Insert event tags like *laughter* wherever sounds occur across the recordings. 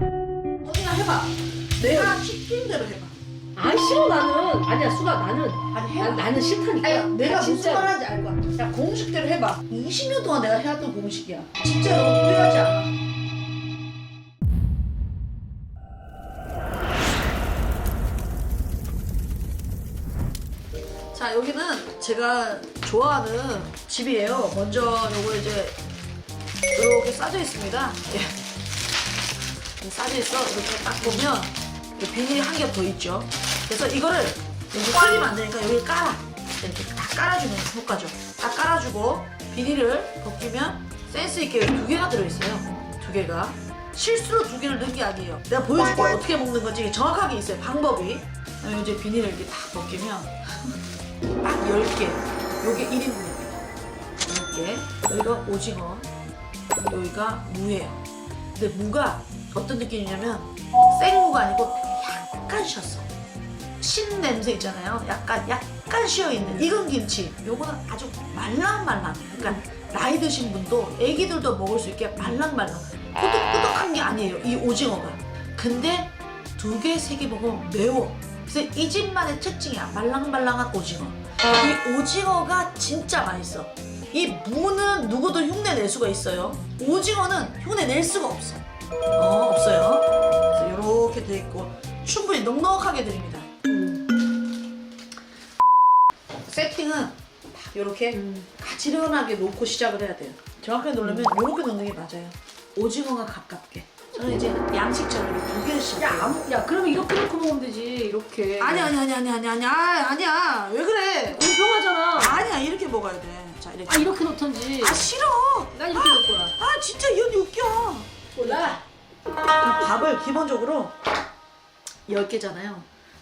언니가 해봐. 내가 시킨 대로 해봐. 아 싫어 나는 아니야 수가 나는 아니 난, 나는 싫다니까 아니, 내가 아, 무슨 진짜 말 하는지 알 거야. 야, 공식대로 해봐. 20년 동안 내가 해왔던 공식이야. 진짜로 후회하지 않아. 자, 여기는 제가 좋아하는 집이에요. 먼저 요거 이제 이렇게 싸져 있습니다. 예. 싸져 있어. 이렇게 딱 보면 이 비닐이 한겹 더 있죠. 그래서 이거를 이제 틀리면 안 되니까 여기 깔아. 이렇게 다 깔아주면 효과죠. 다 깔아주고 비닐을 벗기면 센스 있게 두 개가 들어있어요. 두 개가. 실수로 두 개를 넣은 게 아니에요. 내가 보여줄게 어떻게 먹는 건지 정확하게 있어요. 방법이. 이제 비닐을 이렇게 딱 벗기면 딱 10개. 요게 1인분입니다. 10개. 여기가 오징어. 여기가 무예요. 근데 무가 어떤 느낌이냐면 생무가 아니고 약간 쉬었어. 신 냄새 있잖아요. 약간 약간 쉬어 있는 익은 김치. 요거는 아주 말랑말랑. 그러니까 나이 드신 분도 애기들도 먹을 수 있게 말랑말랑. 꾸덕꾸덕한 게 아니에요. 이 오징어가. 근데 두 개, 세 개 먹으면 매워. 그래서 이 집만의 특징이야. 말랑말랑한 오징어. 이 오징어가 진짜 맛있어. 이 무는 누구도 흉내 낼 수가 있어요. 오징어는 흉내 낼 수가 없어. 어, 없어요. 그래서 이렇게 돼 있고 충분히 넉넉하게 드립니다. 세팅은 딱 이렇게 음. 가지런하게 놓고 시작을 해야 돼요. 정확하게 놓으려면 이렇게 놓는 게 맞아요. 오징어가 가깝게. 저는 이제 양식처럼 이렇게 두 개를 야, 시작해요. 아무, 야 그러면 이렇게 놓고 먹으면 되지 이렇게 아니 아니 아니 아니 아니 아니 아, 아니야 왜 그래? 공평하잖아 아니야 이렇게 먹어야 돼. 자 이렇게. 아 이렇게 놓던지 아 싫어. 난 이렇게 놓을 거야 아 진짜 이 언니 웃겨. 몰라 그럼 밥을 기본적으로 10개잖아요.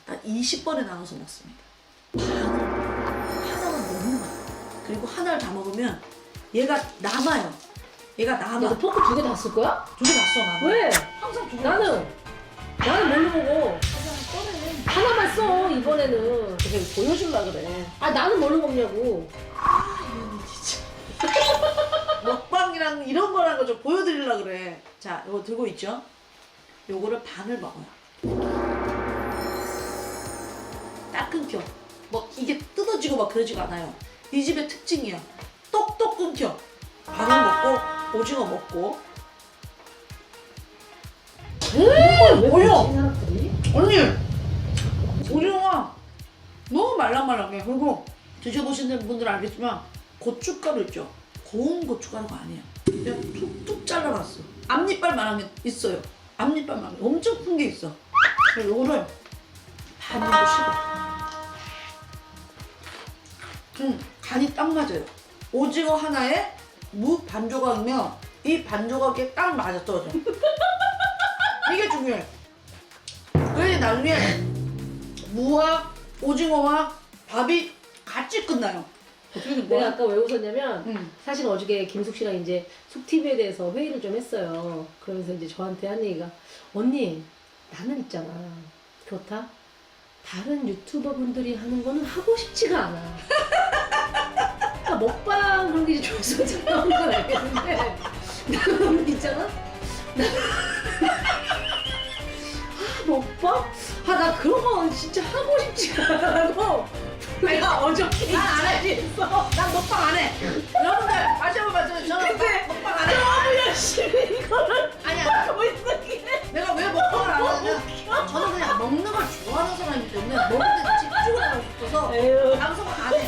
딱 20번에 나눠서 먹습니다. 반을 하나만 너무 많아. 그리고 하나를 다 먹으면 얘가 남아요. 얘가 남아. 야너 포크 두 개 다 쓸 거야? 두개 났어 나. 왜? 항상 두 개. 나는 나는 뭘로 먹어 꺼내. 하나만 써 이번에는 되게 보여줄라 그래. 아 나는 뭘로 먹냐고 아, 이 언니 진짜. *laughs* 먹방이랑 이런 거라는 거 좀 보여드리려 그래. 자, 이거 들고 있죠? 요거를 반을 먹어요. 딱 끊겨. 뭐 이게 뜯어지고 막 그러지가 않아요. 이 집의 특징이야. 똑똑 끊겨. 반을 먹고 오징어 먹고. 왜 뭐야? 사람들이? 언니 오징어가 너무 말랑말랑해. 그리고 드셔보시는 분들 은 알겠지만 고춧가루 있죠? 고운 고춧가루가 아니야. 그냥 툭툭 잘라놨어. 앞니빨만한 게 있어요. 앞니빨만한 게 엄청 큰 게 있어. 그래서 요거를 반 정도 씹어. 음, 간이 딱 맞아요. 오징어 하나에 무 반 조각이면 이 반 조각에 딱 맞아 떨어져. 이게 중요해. 그래야 나중에 무와 오징어와 밥이 같이 끝나요. 어떻게 내가 거야? 아까 왜 웃었냐면 응. 사실 어저께 김숙 씨랑 이제 숙TV에 대해서 회의를 좀 했어요. 그러면서 이제 저한테 한 얘기가 언니 나는 있잖아 그렇다 다른 유튜버 분들이 하는 거는 하고 싶지가 않아. *laughs* 그러니까 먹방 그런 게 이제 조회수가 잘 나오는 건 알겠는데 나는 있잖아 나는 아 먹방? 아 나 그런 거 진짜 하고 싶지가 않아고 내가 어저께 난 안 해. 있어. 난 먹방 안 해. 여러분들 다시 한번 말씀해. 저는 근데 먹- 먹방 안 해. 너무 열심히 이거를 아니야. 하고 있었기에 내가 왜 먹방을 안 하냐면 저는 그냥 먹는 걸 좋아하는 사람이기 때문에 먹는 데 집중을 하고 싶어서 에휴 방송을 안 해.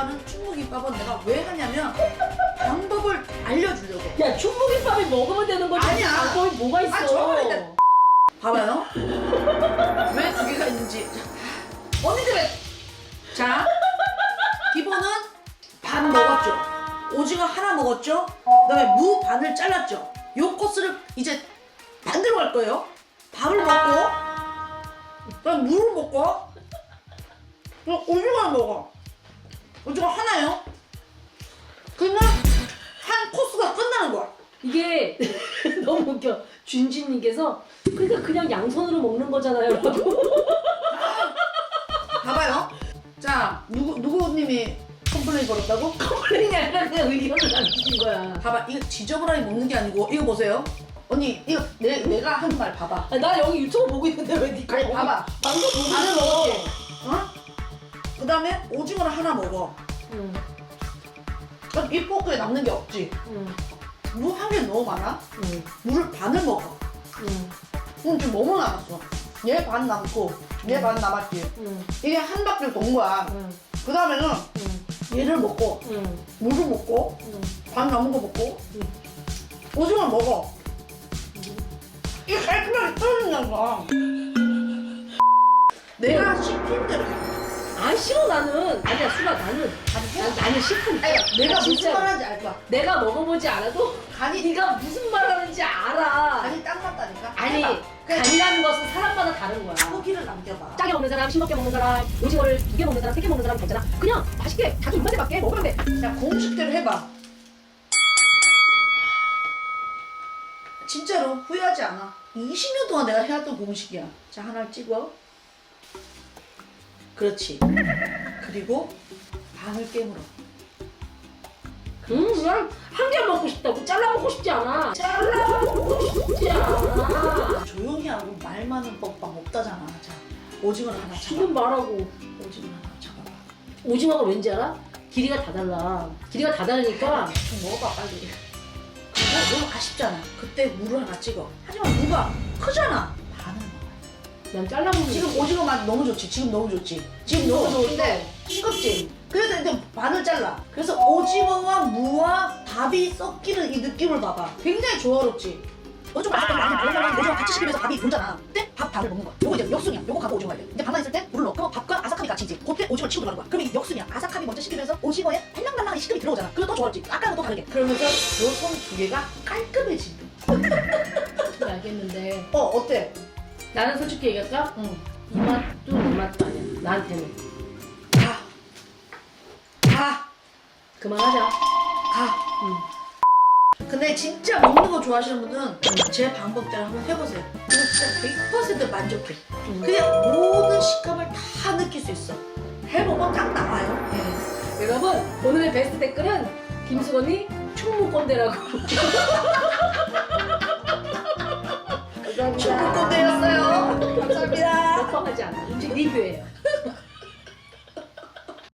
좋아하는 충무김밥은 내가 왜 하냐면 방법을 알려주려고. 야 충무김밥이 먹으면 되는 거지 아니야. 방법이 뭐가 있어 아, 일단- 봐봐요. 왜 두 개가 있는지. 자, 언니들의 자 기본은 반 먹었죠. 오징어 하나 먹었죠. 그다음에 무 반을 잘랐죠. 요 코스를 이제 반대로 갈 거예요. 밥을 먹고, 그다음 무를 먹고, 그럼 오징어를 먹어. 오징어 하나요. 그러면 한 코스가 끝나는 거야. 이게 *laughs* 너무 웃겨 준지님께서 그러니까 그냥 양손으로 먹는 거잖아요 라고 *laughs* 봐봐요. 자, 누구, 누구님이 컴플레인 걸었다고? 컴플레인이 아니라 그냥 의견을 남기신 거야. 봐봐 이거 지저분하게 먹는 게 아니고 이거 보세요 언니 이거 내, 내가 한 말 봐봐 아니, 나 여기 유튜브 보고 있는데 왜 니가 아니 봐봐 방금 보고 있어. 먹어 어? 그 다음에 오징어를 하나 먹어. 응, 그럼 이 포크에 남는 게 없지. 응, 무 한 개 너무 많아? 응, 물을 반을 먹어. 응, 그럼 지금 너무 남았어? 얘 반 남고 얘 반 남았지. 응, 이게 한 바퀴를 돈 거야. 응, 그 다음에는 응, 얘를 먹고 응, 물을 먹고 응. 반 남은 거 먹고 응. 오징어 먹어. 이게 깔끔하게 떨어진다는 거야. 내가 시킨 대로 해. 아 싫어 나는 아니야 수가 나는 난, 나는 시큼 아니 내가 무슨 진짜 말 하는지 알 거야 내가 먹어보지 않아도 간이 네가 무슨 말 하는지 알아. 간이 딱 맞다니까? 아니 해봐. 그냥 간이라는 것은 사람마다 다른 거야. 후기를 남겨봐. 짜게 먹는 사람, 싱겁게 먹는 사람, 오징어를 두 개 먹는 사람, 세 개 먹는 사람 괜찮아. 그냥 맛있게 자주 입맛에 맞게 먹으면 돼. 야 공식대로 해봐. 진짜로 후회하지 않아. 20년 동안 내가 해왔던 공식이야. 자 하나를 찍어 그렇지. 그리고 반을 깨물어. 음, 그냥 한개 먹고 싶다고? 잘라 먹고 싶지 않아. 잘라 먹고 싶지 않아. 조용히 하고 말 많은 법방 없다잖아. 자 오징어를 하나 잡아 지금 말하고. 오징어를 하나 잡아봐. 오징어가 왠지 알아? 길이가 다 달라. 길이가 다 다르니까. 좀 먹어봐 빨리. 그리고 너무 아쉽잖아. 그때 물을 하나 찍어. 하지만 무가 크잖아 난 잘라 먹는 지금 오징어 맛 너무 좋지. 지금 너무 좋지. 지금 너무 좋은데 싱겁지. 그래서 이제 반을 잘라. 그래서 오징어와 무와 밥이 섞이는 이 느낌을 봐봐. 굉장히 조화롭지. 너좀 맛있겠다 아니 왜냐면 오징어 같이 씹으면서 밥이 돌잖아. 그때 밥 반을 먹는 거야. 요거 이제 역순이야. 요거 가고 오징어 할래 이제 반만 있을 때 물을 넣어 그럼 밥과 아삭함이 같이 이제 그때 오징어를 치고 들어가는 거야. 그럼 이게 역순이야. 아삭함이 먼저 씹히면서 오징어에 달랑달랑한 식감이 들어오잖아. 그래서 더 조화롭지? 아까는 또 다르게. 그러면서 요 손 두 개가 깔끔해진다 거 *laughs* 알겠는데. 어 어때? 나는 솔직히 얘기할까? 응 이 맛도 이 맛도 아니야. 나한테는. 가. 가. 그만하자. 가. 응. 근데 진짜 먹는 거 좋아하시는 분은 제 방법대로 한번 해보세요. 이거 진짜 100% 만족해. 응. 그냥 모든 식감을 다 느낄 수 있어. 해보면 딱 나와요. 네. 여러분 오늘의 베스트 댓글은 김수건이 충무 꼰대라고. 감사합니다. 축구 꼰대였어요. 감사합니다. 먹방하지 않아. 음식 리뷰예요.